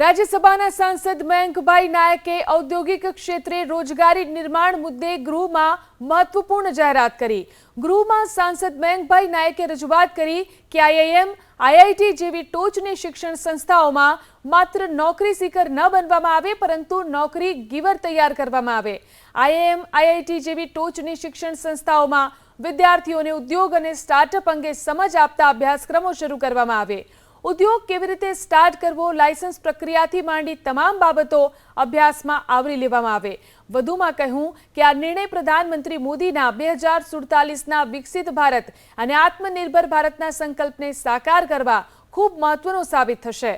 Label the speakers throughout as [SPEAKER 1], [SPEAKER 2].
[SPEAKER 1] રાજ્યસભાના સાંસદ મયંકભાઈ નાયકે ઔદ્યોગિક ક્ષેત્રે રોજગારી નિર્માણ મુદ્દે ગૃહમાં મહત્વપૂર્ણ જાહેરાત કરી. ગૃહમાં સાંસદ મયંકભાઈ નાયકે રજૂઆત કરી કે આઈઆઈએમ, આઈઆઈટી જેવી ટોચની શિક્ષણ સંસ્થાઓમાં માત્ર નોકરી સીકર ન બનવામાં આવે, પરંતુ નોકરી ગીવર તૈયાર કરવામાં આવે. આઈઆઈએમ, આઈઆઈટી જેવી ટોચની શિક્ષણ સંસ્થાઓમાં વિદ્યાર્થીઓને ઉદ્યોગ અને સ્ટાર્ટઅપ અંગે સમજ આપતા અભ્યાસક્રમો શરૂ કરવામાં આવે. ઉદ્યોગ કેવી રીતે સ્ટાર્ટ કરવો લાયસન્સ પ્રક્રિયાથી માંડી તમામ બાબતો અભ્યાસમાં આવરી લેવામાં આવે વધુમાં કહ્યું કે આ નિર્ણય પ્રધાનમંત્રી મોદીના બે હજાર સુડતાલીસના વિકસિત ભારત અને આત્મનિર્ભર ભારતના સંકલ્પને સાકાર કરવા ખૂબ મહત્વનો સાબિત થશે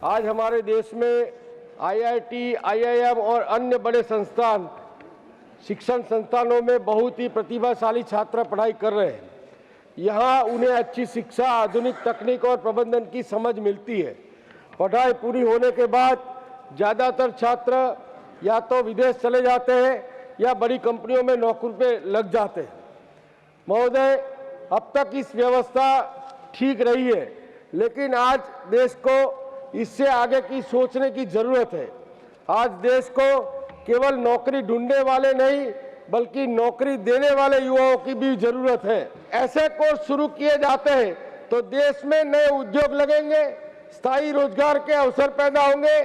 [SPEAKER 2] आज हमारे देश में आईआईटी, आईआईएम और अन्य बड़े संस्थान शिक्षण संस्थानों में बहुत ही प्रतिभाशाली छात्र पढ़ाई कर रहे हैं यहाँ उन्हें अच्छी शिक्षा, आधुनिक तकनीक और प्रबंधन की समझ मिलती है। पढ़ाई पूरी होने के बाद ज़्यादातर छात्र या तो विदेश चले जाते हैं या बड़ी कंपनियों में नौकरी पे लग जाते हैं। महोदय, अब तक इस व्यवस्था ठीक रही है, लेकिन आज देश को इससे आगे की सोचने की ज़रूरत है। आज देश को केवल नौकरी ढूँढने वाले नहीं बल्कि नौकरी देने वाले युवाओं की भी ज़रूरत है। ऐसे कोर्स शुरू किए जाते हैं तो देश में नए उद्योग लगेंगे, स्थायी रोज़गार के अवसर पैदा होंगे,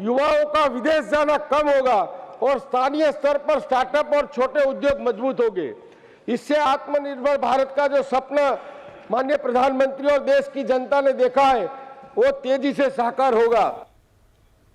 [SPEAKER 2] युवाओं का विदेश जाना कम होगा और स्थानीय स्तर पर स्टार्टअप और छोटे उद्योग मज़बूत होंगे। इससे आत्मनिर्भर भारत का जो सपना माननीय प्रधानमंत्री और देश की जनता ने देखा है, वो तेज़ी से साकार होगा।